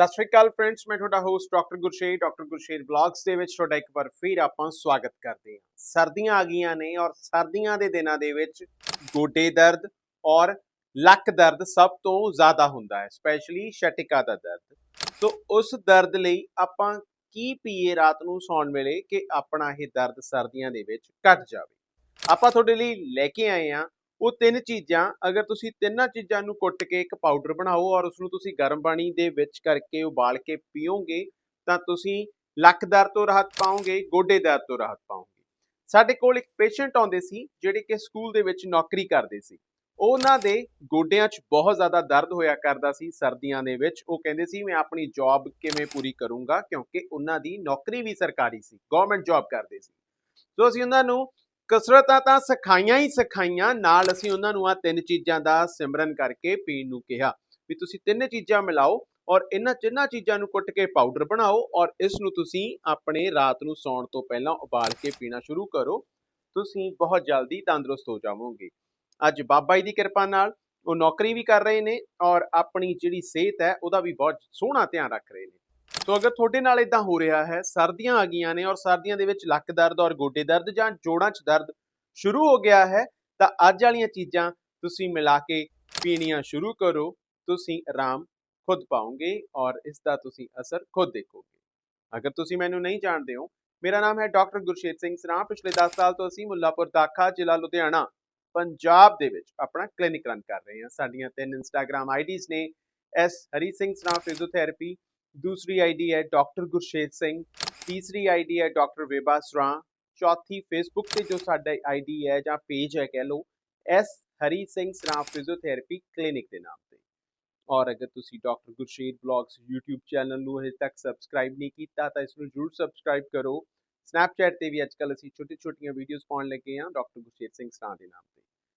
ਸਤਿ ਸ਼੍ਰੀ ਅਕਾਲ ਫਰੈਂਡਸ ਮੈਂ ਤੁਹਾਡਾ host doctor Gursher doctor Gursher blogs ਦੇ ਵਿੱਚ ਤੁਹਾਡਾ ਇੱਕ ਵਾਰ ਫਿਰ ਆਪਾਂ ਸਵਾਗਤ ਕਰਦੇ ਹਾਂ। ਸਰਦੀਆਂ ਆ ਗਈਆਂ ਨੇ ਔਰ ਸਰਦੀਆਂ ਦੇ ਦਿਨਾਂ ਦੇ ਵਿੱਚ ਗੋਡੇ ਦਰਦ ਔਰ ਲੱਕ ਦਰਦ ਸਭ ਤੋਂ ਜ਼ਿਆਦਾ ਹੁੰਦਾ ਹੈ ਸਪੈਸ਼ਲੀ ਸ਼ਟਿਕਾ ਦਾ ਦਰਦ। ਸੋ ਉਸ ਦਰਦ ਲਈ ਆਪਾਂ ਕੀ ਪੀਏ ਰਾਤ ਨੂੰ ਸੌਣ ਵੇਲੇ ਕਿ ਆਪਣਾ ਇਹ ਦਰਦ ਸਰਦੀਆਂ ਦੇ ਵਿੱਚ ਘਟ ਜਾਵੇ। ਆਪਾਂ ਤੁਹਾਡੇ ਲਈ ਲੈ ਕੇ ਆਏ ਹਾਂ ਉਹ ਤਿੰਨ ਚੀਜ਼ਾਂ, ਅਗਰ ਤੁਸੀਂ ਤਿੰਨਾਂ ਚੀਜ਼ਾਂ ਨੂੰ ਕੁੱਟ ਕੇ ਇੱਕ ਪਾਊਡਰ ਬਣਾਓ ਔਰ ਉਸ ਨੂੰ ਤੁਸੀਂ ਗਰਮ ਪਾਣੀ ਦੇ ਵਿੱਚ ਕਰਕੇ ਉਬਾਲ ਕੇ ਪੀਓਗੇ, ਤਾਂ ਤੁਸੀਂ ਲੱਕ ਦਰਦ ਤੋਂ ਰਾਹਤ ਪਾਓਗੇ, ਗੋਡੇ ਦਰਦ ਤੋਂ ਰਾਹਤ ਪਾਓਗੇ। ਸਾਡੇ ਕੋਲ ਇੱਕ ਪੇਸ਼ੈਂਟ ਆਉਂਦੇ ਸੀ, ਜਿਹੜੇ ਕਿ ਸਕੂਲ ਦੇ ਵਿੱਚ ਨੌਕਰੀ ਕਰਦੇ ਸੀ। ਉਹਨਾਂ ਦੇ ਗੋਡਿਆਂ 'ਚ ਬਹੁਤ ਜ਼ਿਆਦਾ ਦਰਦ ਹੋਇਆ ਕਰਦਾ ਸੀ, ਸਰਦੀਆਂ ਦੇ ਵਿੱਚ। ਉਹ ਕਹਿੰਦੇ ਸੀ, ਮੈਂ ਆਪਣੀ ਜੌਬ ਕਿਵੇਂ ਪੂਰੀ ਕਰੂੰਗਾ? ਕਿਉਂਕਿ ਉਹਨਾਂ ਦੀ ਨੌਕਰੀ ਵੀ ਸਰਕਾਰੀ ਸੀ ਗਵਰਨਮੈਂਟ ਜੌਬ ਕਰਦੇ ਸੀ। ਸੋ ਅਸੀਂ ਉਹਨਾਂ ਨੂੰ ਕਸਰਤਾਂ ਤਾਂ ਸਿਖਾਈਆਂ ਹੀ ਸਿਖਾਈਆਂ, ਨਾਲ ਅਸੀਂ ਉਹਨਾਂ ਨੂੰ ਆ ਤਿੰਨ ਚੀਜ਼ਾਂ ਦਾ ਸਿਮਰਨ ਕਰਕੇ ਪੀਣ ਨੂੰ ਕਿਹਾ। ਵੀ ਤੁਸੀਂ ਤਿੰਨ ਚੀਜ਼ਾਂ ਮਿਲਾਓ ਔਰ ਇਹਨਾਂ ਤਿੰਨਾਂ ਚੀਜ਼ਾਂ ਨੂੰ ਕੁੱਟ ਕੇ ਪਾਊਡਰ ਬਣਾਓ ਔਰ ਇਸ ਨੂੰ ਤੁਸੀਂ ਆਪਣੇ ਰਾਤ ਨੂੰ ਸੌਣ ਤੋਂ ਪਹਿਲਾਂ ਉਬਾਲ ਕੇ ਪੀਣਾ ਸ਼ੁਰੂ ਕਰੋ। ਤੁਸੀਂ ਬਹੁਤ ਜਲਦੀ ਤੰਦਰੁਸਤ ਹੋ ਜਾਵੋਗੇ। ਅੱਜ ਬਾਬਾ ਜੀ ਦੀ ਕਿਰਪਾ ਨਾਲ ਉਹ ਨੌਕਰੀ ਵੀ ਕਰ ਰਹੇ ਨੇ ਔਰ ਆਪਣੀ ਜਿਹੜੀ ਸਿਹਤ ਹੈ ਉਹਦਾ ਵੀ ਬਹੁਤ ਸੋਹਣਾ ਧਿਆਨ ਰੱਖ ਰਹੇ ਨੇ। ਸੋ ਅਗਰ ਤੁਹਾਡੇ ਨਾਲ ਇਦਾਂ ਹੋ ਰਿਹਾ ਹੈ, ਸਰਦੀਆਂ ਆ ਗਈਆਂ ਨੇ ਔਰ ਸਰਦੀਆਂ ਦੇ ਵਿੱਚ ਲੱਕ ਦਰਦ ਔਰ ਗੋਡੇ ਦਰਦ ਜਾਂ ਜੋੜਾਂ 'ਚ ਦਰਦ ਸ਼ੁਰੂ ਹੋ ਗਿਆ ਹੈ, ਤਾਂ ਅੱਜ ਵਾਲੀਆਂ ਚੀਜ਼ਾਂ ਤੁਸੀਂ ਮਿਲਾ ਕੇ ਪੀਣੀਆਂ ਸ਼ੁਰੂ ਕਰੋ, ਤੁਸੀਂ ਆਰਾਮ ਖੁਦ ਪਾਓਗੇ ਔਰ ਇਸ ਦਾ ਤੁਸੀਂ ਅਸਰ ਖੁਦ ਦੇਖੋਗੇ। ਅਗਰ ਤੁਸੀਂ ਮੈਨੂੰ ਨਹੀਂ ਜਾਣਦੇ ਹੋ, ਮੇਰਾ ਨਾਮ ਹੈ ਡਾਕਟਰ ਗੁਰਸ਼ੇਤ ਸਿੰਘ ਸਰਾਂ ਪਿਛਲੇ 10 ਸਾਲ ਤੋਂ ਅਸੀਂ ਮੁੱਲਾਪੁਰ ਦਾਖਾ, ਜ਼ਿਲ੍ਹਾ ਲੁਧਿਆਣਾ, ਪੰਜਾਬ ਦੇ ਵਿੱਚ ਆਪਣਾ ਕਲੀਨਿਕ ਰਨ ਕਰ ਰਹੇ ਹਾਂ। ਸਾਡੀਆਂ ਤਿੰਨ ਇੰਸਟਾਗ੍ਰam ਆਈਡੀਜ਼ ਨੇ ਐਸ ਹਰੀ ਸਿੰਘ ਸਰਾਂ ਫਿਜ਼ੀਓਥੈਰੇਪੀ दूसरी आईडी है डॉक्टर गुरशेद सिंह तीसरी आईडी है डॉक्टर वेबा सरां ਚੌਥੀ ਫੇਸਬੁੱਕ ਤੇ ਜੋ ਸਾਡਾ ਆਈਡੀ ਹੈ ਜਾਂ ਪੇਜ ਹੈ ਕਹਿ ਲਓ S Hari Singh Sran physiotherapy clinic ਦੇ ਨਾਮ ਤੇ ਔਰ ਅਗਰ ਤੁਸੀਂ doctor Gurshed blogs YouTube channel ਨੂੰ ਹਜੇ ਤੱਕ ਸਬਸਕ੍ਰਾਈਬ ਨਹੀਂ ਕੀਤਾ ਤਾਂ ਇਸ ਨੂੰ ਜਰੂਰ ਸਬਸਕ੍ਰਾਈਬ ਕਰੋ ਸਨੈਪਚੈਟ ਤੇ ਵੀ ਅੱਜਕੱਲ ਅਸੀਂ ਛੋਟੀ ਛੋਟੀਆਂ ਵੀਡੀਓਜ਼ ਪਾਉਣ ਲੱਗੇ ਹਾਂ ਡਾਕਟਰ ਗੁਰਸ਼ੇਦ ਸਿੰਘ ਸਰਾਂ ਦੇ ਨਾਮ ਤੇ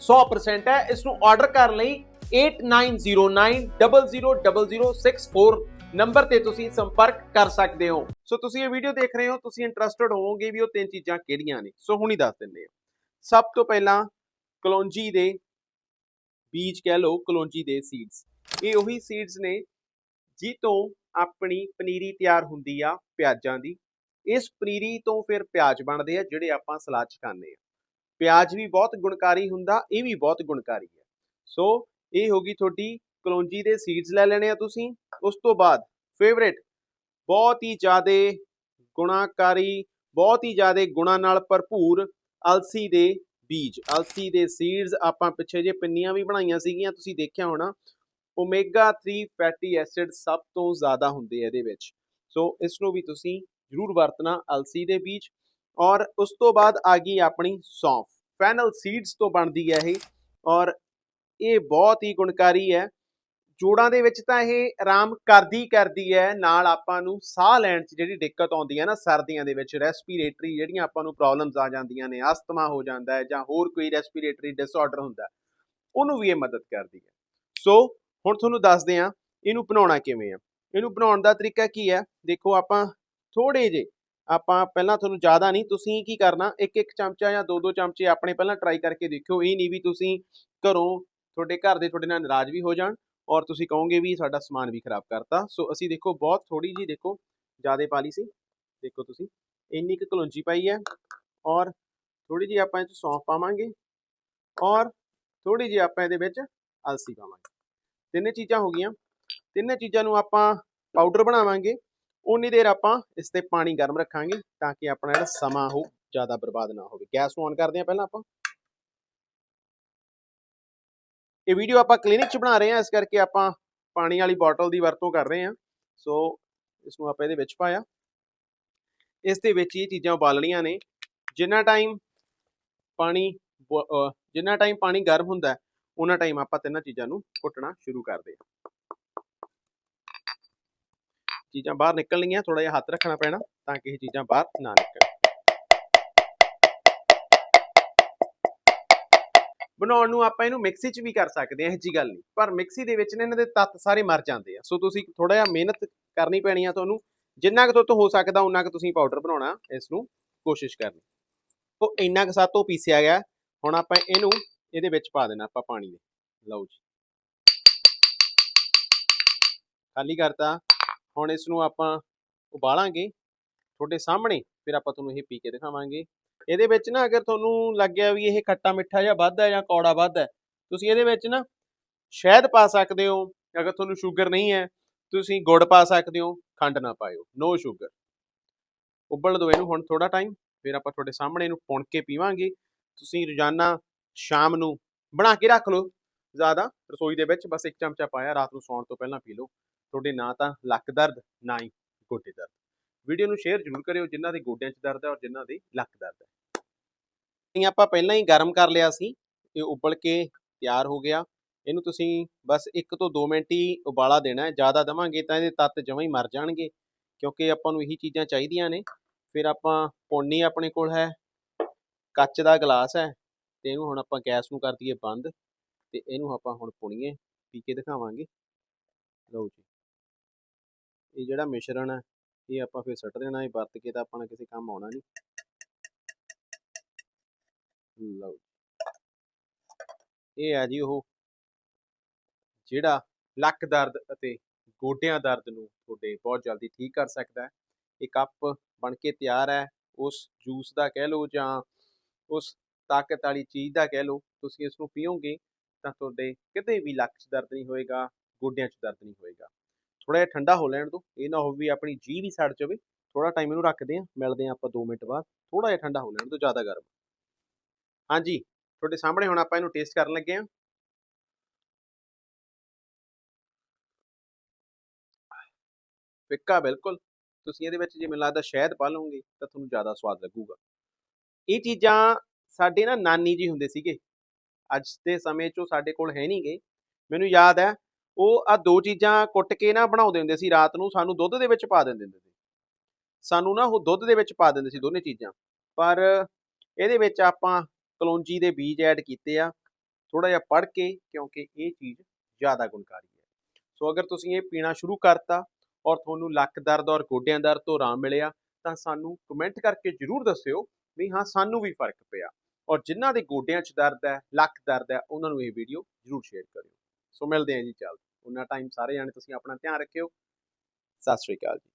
100% ਹੈ। ਇਸ ਨੂੰ ਆਰਡਰ ਕਰਨ ਲਈ 8909000064 ਨੰਬਰ ਤੇ ਤੁਸੀਂ ਸੰਪਰਕ ਕਰ ਸਕਦੇ ਹੋ। ਸੋ ਤੁਸੀਂ ਇਹ ਵੀਡੀਓ ਦੇਖ ਰਹੇ ਹੋ, ਤੁਸੀਂ ਇੰਟਰਸਟਿਡ ਹੋਵੋਗੇ ਵੀ ਉਹ ਤਿੰਨ ਚੀਜ਼ਾਂ ਕਿਹੜੀਆਂ ਨੇ। ਸੋ ਹੁਣੀ ਦੱਸ ਦਿੰਦੇ ਹਾਂ। ਸਭ ਤੋਂ ਪਹਿਲਾਂ ਕਲੌਂਜੀ ਦੇ ਬੀਜ ਕਹਿ ਲਓ, ਕਲੌਂਜੀ ਦੇ ਸੀਡਸ ਇਹ ਉਹੀ ਸੀਡਸ ਨੇ ਜੀ ਤੋਂ ਆਪਣੀ ਪਨੀਰੀ ਤਿਆਰ ਹੁੰਦੀ ਆ ਪਿਆਜ਼ਾਂ ਦੀ। ਇਸ ਪਨੀਰੀ ਤੋਂ ਫਿਰ ਪਿਆਜ਼ ਬਣਦੇ ਆ, ਜਿਹੜੇ ਆਪਾਂ ਸਲਾਦ ਚ ਖਾਂਦੇ ਆ। ਪਿਆਜ਼ ਵੀ ਬਹੁਤ ਗੁਣਕਾਰੀ ਹੁੰਦਾ, ਇਹ ਵੀ ਬਹੁਤ ਗੁਣਕਾਰੀ ਹੈ। ਸੋ ਇਹ ਹੋ ਗਈ ਤੁਹਾਡੀ ਕਲੌਂਜੀ ਦੇ ਸੀਡਸ ਲੈ ਲੈਣੇ ਆ ਤੁਸੀਂ। ਉਸ ਤੋਂ ਬਾਅਦ ਫੇਵਰੇਟ ਬਹੁਤ ਹੀ ਜ਼ਿਆਦੇ ਗੁਣਾਕਾਰੀ, ਬਹੁਤ ਹੀ ਜ਼ਿਆਦੇ ਗੁਣਾ ਨਾਲ ਭਰਪੂਰ ਅਲਸੀ ਦੇ ਬੀਜ, ਅਲਸੀ ਦੇ ਸੀਡਸ ਆਪਾਂ ਪਿੱਛੇ ਜੇ ਪਿੰਨੀਆਂ ਵੀ ਬਣਾਈਆਂ ਸੀਗੀਆਂ, ਤੁਸੀਂ ਦੇਖਿਆ ਹੋਣਾ ਓਮੇਗਾ 3 ਫੈਟੀ ਐਸਿਡ ਸਭ ਤੋਂ ਜ਼ਿਆਦਾ ਹੁੰਦੇ ਇਹਦੇ ਵਿੱਚ। ਸੋ ਇਸ ਨੂੰ ਵੀ ਤੁਸੀਂ ਜ਼ਰੂਰ ਵਰਤਣਾ ਅਲਸੀ ਦੇ ਬੀਜ। ਔਰ ਉਸ ਤੋਂ ਬਾਅਦ ਆ ਗਈ ਆਪਣੀ ਸੌਂਫ। ਫੈਨਲ ਸੀਡਸ ਤੋਂ ਬਣਦੀ ਹੈ ਇਹ ਔਰ ਇਹ ਬਹੁਤ ਹੀ ਗੁਣਕਾਰੀ ਹੈ। ਜੋੜਾਂ ਦੇ ਵਿੱਚ ਤਾਂ ਇਹ ਆਰਾਮ ਕਰਦੀ ਕਰਦੀ ਹੈ, ਨਾਲ ਆਪਾਂ ਨੂੰ ਸਾਹ ਲੈਣ 'ਚ ਜਿਹੜੀ ਦਿੱਕਤ ਆਉਂਦੀ ਹੈ ਨਾ, ਸਰਦੀਆਂ ਦੇ ਵਿੱਚ ਰੈਸਪੀਰੇਟਰੀ ਜਿਹੜੀਆਂ ਆਪਾਂ ਨੂੰ ਪ੍ਰੋਬਲਮਸ ਆ ਜਾਂਦੀਆਂ ਨੇ, ਅਸਥਮਾ ਹੋ ਜਾਂਦਾ ਹੈ ਜਾਂ ਹੋਰ ਕੋਈ ਰੈਸਪੀਰੇਟਰੀ ਡਿਸਆਰਡਰ ਹੁੰਦਾ ਉਹਨੂੰ ਵੀ ਇਹ ਮਦਦ ਕਰਦੀ ਹੈ। ਸੋ ਹੁਣ ਤੁਹਾਨੂੰ ਦੱਸਦੇ ਹਾਂ, ਇਹਨੂੰ ਬਣਾਉਣਾ ਕਿਵੇਂ ਆ ਇਹਨੂੰ ਬਣਾਉਣ ਦਾ ਤਰੀਕਾ ਕੀ ਹੈ? ਦੇਖੋ ਆਪਾਂ ਥੋੜੇ ਜੇ ਆਪਾਂ ਪਹਿਲਾਂ ਤੁਹਾਨੂੰ ਜ਼ਿਆਦਾ ਨਹੀਂ, ਤੁਸੀਂ ਕੀ ਕਰਨਾ? ਇੱਕ ਇੱਕ ਚਮਚਾ ਜਾਂ ਦੋ ਦੋ ਚਮਚੇ ਆਪਣੇ ਪਹਿਲਾਂ ਟਰਾਈ ਕਰਕੇ ਦੇਖਿਓ। ਇਹ ਨਹੀਂ ਵੀ ਤੁਸੀਂ ਘਰੋਂ ਤੁਹਾਡੇ ਘਰ ਦੇ ਤੁਹਾਡੇ ਨਾਲ ਨਾਰਾਜ਼ ਵੀ ਹੋ ਜਾਣ ਔਰ ਤੁਸੀਂ ਕਹੋਗੇ ਵੀ ਸਾਡਾ ਸਮਾਨ ਵੀ ਖਰਾਬ ਕਰਤਾ। ਸੋ ਅਸੀਂ ਦੇਖੋ, ਬਹੁਤ ਥੋੜੀ ਜੀ ਦੇਖੋ, ਜਿਆਦੇ ਪਾ ਲਈ ਸੀ। ਦੇਖੋ ਤੁਸੀਂ, ਇੰਨੀ ਕੁ ਕਲੌਂਜੀ ਪਾਈ ਹੈ ਔਰ ਥੋੜੀ ਜੀ ਆਪਾਂ ਇਹ 'ਚ ਸੌਂਫ ਪਾਵਾਂਗੇ ਔਰ ਥੋੜੀ ਜੀ ਆਪਾਂ ਇਹਦੇ ਵਿੱਚ ਅਲਸੀ ਪਾਵਾਂਗੇ। ਤਿੰਨੇ ਚੀਜ਼ਾਂ ਹੋ ਗਈਆਂ। ਤਿੰਨੇ ਚੀਜ਼ਾਂ ਨੂੰ ਆਪਾਂ ਪਾਊਡਰ ਬਣਾਵਾਂਗੇ। ਉਨੀ ਦੇਰ ਆਪਾਂ ਇਸ ਤੇ ਪਾਣੀ ਗਰਮ ਰੱਖਾਂਗੇ ਤਾਂ ਕਿ ਆਪਣਾ ਜਿਹੜਾ ਸਮਾਂ ਉਹ ਜ਼ਿਆਦਾ ਬਰਬਾਦ ਨਾ ਹੋਵੇ। ਗੈਸ ਨੂੰ ਔਨ ਕਰਦੇ ਹਾਂ ਪਹਿਲਾਂ ਆਪਾਂ। ਇਹ ਵੀਡੀਓ ਆਪਾਂ ਕਲੀਨਿਕ 'ਚ ਬਣਾ ਰਹੇ ਹਾਂ, ਇਸ ਕਰਕੇ ਆਪਾਂ ਪਾਣੀ ਵਾਲੀ ਬੋਟਲ ਦੀ ਵਰਤੋਂ ਕਰ ਰਹੇ ਹਾਂ। ਸੋ ਇਸ ਨੂੰ ਆਪਾਂ ਇਹਦੇ ਵਿੱਚ ਪਾਇਆ। ਇਸ ਦੇ ਵਿੱਚ ਇਹ ਚੀਜ਼ਾਂ ਉਬਾਲਣੀਆਂ ਨੇ। ਜਿੰਨਾ ਟਾਈਮ ਪਾਣੀ ਜਿੰਨਾ ਟਾਈਮ ਪਾਣੀ ਗਰਮ ਹੁੰਦਾ ਉਹਨਾਂ ਟਾਈਮ ਆਪਾਂ ਤਿੰਨਾਂ ਚੀਜ਼ਾਂ ਨੂੰ ਕੁੱਟਣਾ ਸ਼ੁਰੂ ਕਰਦੇ ਹਾਂ। ਚੀਜ਼ਾਂ ਬਾਹਰ ਨਿਕਲਣਗੀਆਂ ਥੋੜਾ ਜਿਹਾ ਹੱਥ ਰੱਖਣਾ ਪੈਣਾ ਤਾਂ ਕਿ ਇਹ ਚੀਜ਼ਾਂ ਬਾਹਰ ਨਾ ਨਿਕਲਣ। ਬਣਾਉਣ ਨੂੰ ਆਪਾਂ ਇਹਨੂੰ ਮਿਕਸੀ 'ਚ ਵੀ ਕਰ ਸਕਦੇ ਹਾਂ, ਇਹ ਜੀ ਗੱਲ ਨਹੀਂ। ਪਰ ਮਿਕਸੀ ਦੇ ਵਿੱਚ ਨਾ ਇਹਨਾਂ ਦੇ ਤੱਤ ਸਾਰੇ ਮਰ ਜਾਂਦੇ ਆ। ਸੋ ਤੁਸੀਂ ਥੋੜਾ ਜਿਹਾ ਮਿਹਨਤ ਕਰਨੀ ਪੈਣੀ ਆ ਤੁਹਾਨੂੰ। ਜਿੰਨਾ ਕੁ ਤੋਂ ਹੋ ਸਕਦਾ, ਉਨਾ ਕੁ ਤੁਸੀਂ ਪਾਊਡਰ ਬਣਾਉਣਾ, ਇਸ ਨੂੰ ਕੋਸ਼ਿਸ਼ ਕਰਨੀ। ਉਹ ਇੰਨਾ ਕੁ ਸਾਤੋਂ ਪੀਸਿਆ ਗਿਆ। ਹੁਣ ਆਪਾਂ ਇਹਨੂੰ ਇਹਦੇ ਵਿੱਚ ਪਾ ਦੇਣਾ ਆਪਾਂ ਪਾਣੀ ਦੇ। ਲਓ ਜੀ। ਖਾਲੀ ਕਰਤਾ। ਹੁਣ ਇਸ ਨੂੰ ਆਪਾਂ ਉਬਾਲਾਂਗੇ ਤੁਹਾਡੇ ਸਾਹਮਣੇ, ਫਿਰ ਆਪਾਂ ਤੁਹਾਨੂੰ ਇਹ ਪੀ ਕੇ ਦਿਖਾਵਾਂਗੇ। ਇਹਦੇ ਵਿੱਚ ਨਾ ਅਗਰ ਤੁਹਾਨੂੰ ਲੱਗਿਆ ਵੀ ਇਹ ਖੱਟਾ ਮਿੱਠਾ ਜਾਂ ਵੱਧ ਹੈ ਜਾਂ ਕੌੜਾ ਵੱਧ ਹੈ, ਤੁਸੀਂ ਇਹਦੇ ਵਿੱਚ ਨਾ ਸ਼ਹਿਦ ਪਾ ਸਕਦੇ ਹੋ, ਅਗਰ ਤੁਹਾਨੂੰ ਸ਼ੂਗਰ ਨਹੀਂ ਹੈ, ਤੁਸੀਂ ਗੁੜ ਪਾ ਸਕਦੇ ਹੋ, ਖੰਡ ਨਾ ਪਾਇਓ ਨੋ ਸ਼ੂਗਰ ਉਬਲ ਦਿਓ ਇਹਨੂੰ ਹੁਣ ਥੋੜਾ ਟਾਈਮ ਫਿਰ ਆਪਾਂ ਤੁਹਾਡੇ ਸਾਹਮਣੇ ਇਹਨੂੰ ਪੁਣ ਕੇ ਪੀਵਾਂਗੇ। ਤੁਸੀਂ ਰੋਜ਼ਾਨਾ ਸ਼ਾਮ ਨੂੰ ਬਣਾ ਕੇ ਰੱਖ ਲਓ, ਜ਼ਿਆਦਾ ਰਸੋਈ ਦੇ ਵਿੱਚ ਬਸ ਇੱਕ ਚਮਚਾ ਪਾਇਆ, ਰਾਤ ਨੂੰ ਸੌਣ ਤੋਂ ਪਹਿਲਾਂ ਪੀ ਲਓ। ਤੁਹਾਡੇ ਨਾ ਤਾਂ ਲੱਕ ਦਰਦ, ਨਾ ਹੀ ਗੋਡੇ ਦਰਦ। ਵੀਡੀਓ ਨੂੰ ਸ਼ੇਅਰ ਜ਼ਰੂਰ ਕਰਿਓ ਜਿਨ੍ਹਾਂ ਦੇ ਗੋਡਿਆਂ 'ਚ ਦਰਦ ਹੈ ਔਰ ਜਿਨ੍ਹਾਂ ਦੇ ਲੱਕ ਦਰਦ ਹੈ। ਇਹ ਆਪਾਂ ਪਹਿਲਾਂ ਹੀ ਗਰਮ ਕਰ ਲਿਆ ਸੀ, ਇਹ ਉਬਲ ਕੇ ਤਿਆਰ ਹੋ ਗਿਆ। ਇਹਨੂੰ ਤੁਸੀਂ ਬਸ 1 ਤੋਂ 2 ਮਿੰਟ ਹੀ ਉਬਾਲਾ ਦੇਣਾ ਹੈ। ਜ਼ਿਆਦਾ ਦਵਾਂਗੇ ਤਾਂ ਇਹਦੇ ਤੱਤ ਜਮਾਂ ਹੀ ਮਰ ਜਾਣਗੇ, ਕਿਉਂਕਿ ਆਪਾਂ ਨੂੰ ਇਹੀ ਚੀਜ਼ਾਂ ਚਾਹੀਦੀਆਂ ਨੇ। ਫਿਰ ਆਪਾਂ ਪੌਣੀ ਆਪਣੇ ਕੋਲ ਹੈ, ਕੱਚ ਦਾ ਗਲਾਸ ਹੈ, ਤੇ ਇਹਨੂੰ ਹੁਣ ਆਪਾਂ ਗੈਸ ਨੂੰ ਕਰ ਦਈਏ ਬੰਦ, ਤੇ ਇਹਨੂੰ ਆਪਾਂ ਹੁਣ ਪੁਣੀਏ, ਪੀ ਕੇ ਦਿਖਾਵਾਂਗੇ। ਲਓ ਜੀ। ਇਹ ਜਿਹੜਾ ਮਿਸ਼ਰਣ ਹੈ, ਇਹ ਆਪਾਂ ਫਿਰ ਸੁੱਟ ਦੇਣਾ, ਇਹ ਵਰਤ ਕੇ ਤਾਂ ਆਪਾਂ ਕਿਸੇ ਕੰਮ ਆਉਣਾ ਨਹੀਂ। ਲਓ ਇਹ ਹੈ ਜੀ ਉਹ, ਜਿਹੜਾ ਲੱਕ ਦਰਦ ਅਤੇ ਗੋਡਿਆਂ ਦਰਦ ਨੂੰ ਤੁਹਾਡੇ ਬਹੁਤ ਜਲਦੀ ਠੀਕ ਕਰ ਸਕਦਾ ਹੈ। ਇਹ ਕੱਪ ਬਣ ਕੇ ਤਿਆਰ ਹੈ, ਉਸ ਜੂਸ ਦਾ ਕਹਿ ਲਓ ਜਾਂ ਉਸ ਤਾਕਤ ਵਾਲੀ ਚੀਜ਼ ਦਾ ਕਹਿ ਲਓ, ਤੁਸੀਂ ਇਸ ਨੂੰ ਪੀਓਗੇ ਤਾਂ ਤੁਹਾਡੇ ਕਿਤੇ ਵੀ ਲੱਕ 'ਚ ਦਰਦ ਨਹੀਂ ਹੋਏਗਾ, ਗੋਡਿਆਂ 'ਚ ਦਰਦ ਨਹੀਂ ਹੋਏਗਾ। ਥੋੜਾ ਜਿਹਾ ਠੰਡਾ ਹੋ ਲੈਣ ਤੋਂ ਇਹ ਨਾ ਹੋਵੇ ਵੀ ਆਪਣੀ ਜੀਭ ਵੀ ਸੜ ਜਾਵੇ। ਥੋੜਾ ਟਾਈਮ ਇਹਨੂੰ ਰੱਖਦੇ ਆਂ ਮਿਲਦੇ ਆਂ ਆਪਾਂ 2 ਮਿੰਟ ਬਾਅਦ। ਥੋੜਾ ਜਿਹਾ ਠੰਡਾ ਹੋ ਲੈਣ ਤੋਂ ਜ਼ਿਆਦਾ ਗਰਮ। ਹਾਂਜੀ, ਤੁਹਾਡੇ ਸਾਹਮਣੇ ਹੁਣ ਆਪਾਂ ਇਹਨੂੰ ਟੇਸਟ ਕਰਨ ਲੱਗੇ ਆਂ ਫਿੱਕਾ ਬਿਲਕੁਲ। ਤੁਸੀਂ ਇਹਦੇ ਵਿੱਚ ਜੇ ਮੈਨੂੰ ਲੱਗਦਾ ਸ਼ਹਿਦ ਪਾ ਲਓਗੇ ਤਾਂ ਤੁਹਾਨੂੰ ਜ਼ਿਆਦਾ ਸਵਾਦ ਲੱਗੂਗਾ। ਇਹ ਚੀਜ਼ਾਂ ਸਾਡੇ ਨਾ ਨਾਨੀ ਜੀ ਹੁੰਦੇ ਸੀਗੇ। ਅੱਜ ਦੇ ਸਮੇਂ 'ਚ ਉਹ ਸਾਡੇ ਕੋਲ ਹੈ ਨਹੀਂ ਗਏ ਮੈਨੂੰ ਯਾਦ ਹੈ ਉਹ ਆ ਦੋ ਚੀਜ਼ਾਂ ਕੁੱਟ ਕੇ ਨਾ ਬਣਾਉਂਦੇ ਹੁੰਦੇ ਸੀ ਰਾਤ ਨੂੰ, ਸਾਨੂੰ ਦੁੱਧ ਦੇ ਵਿੱਚ ਪਾ ਦਿੰਦੇ ਹੁੰਦੇ ਸੀ। ਸਾਨੂੰ ਨਾ ਉਹ ਦੁੱਧ ਦੇ ਵਿੱਚ ਪਾ ਦਿੰਦੇ ਸੀ ਦੋਨੇ ਚੀਜ਼ਾਂ। ਪਰ ਇਹਦੇ ਵਿੱਚ ਆਪਾਂ ਕਲੌਂਜੀ ਦੇ ਬੀਜ ਐਡ ਕੀਤੇ ਆ ਥੋੜਾ ਜਿਹਾ ਪੜ ਕੇ, ਕਿਉਂਕਿ ਇਹ ਚੀਜ਼ ਜ਼ਿਆਦਾ ਗੁਣਕਾਰੀ ਹੈ। ਸੋ ਅਗਰ ਤੁਸੀਂ ਇਹ ਪੀਣਾ ਸ਼ੁਰੂ ਕਰਤਾ ਔਰ ਤੁਹਾਨੂੰ ਲੱਕ ਦਰਦ ਔਰ ਗੋਡਿਆਂ ਦਰਦ ਤੋਂ ਆਰਾਮ ਮਿਲਿਆ, ਤਾਂ ਸਾਨੂੰ ਕਮੈਂਟ ਕਰਕੇ ਜਰੂਰ ਦੱਸਿਓ ਵੀ ਹਾਂ, ਸਾਨੂੰ ਵੀ ਫ਼ਰਕ ਪਿਆ। ਔਰ ਜਿਨ੍ਹਾਂ ਦੇ ਗੋਡਿਆਂ 'ਚ ਦਰਦ ਹੈ, ਲੱਕ ਦਰਦ ਹੈ, ਉਹਨਾਂ ਨੂੰ ਇਹ ਵੀਡੀਓ ਜਰੂਰ ਸ਼ੇਅਰ ਕਰਿਓ। ਸੋ ਮਿਲਦੇ ਹਾਂ ਜੀ ਚੱਲ ਉਹਨਾਂ ਟਾਈਮ ਸਾਰੇ ਜਾਣੇ ਤੁਸੀਂ ਆਪਣਾ ਧਿਆਨ ਰੱਖਿਓ। ਸਤਿ ਸ਼੍ਰੀ ਅਕਾਲ ਜੀ।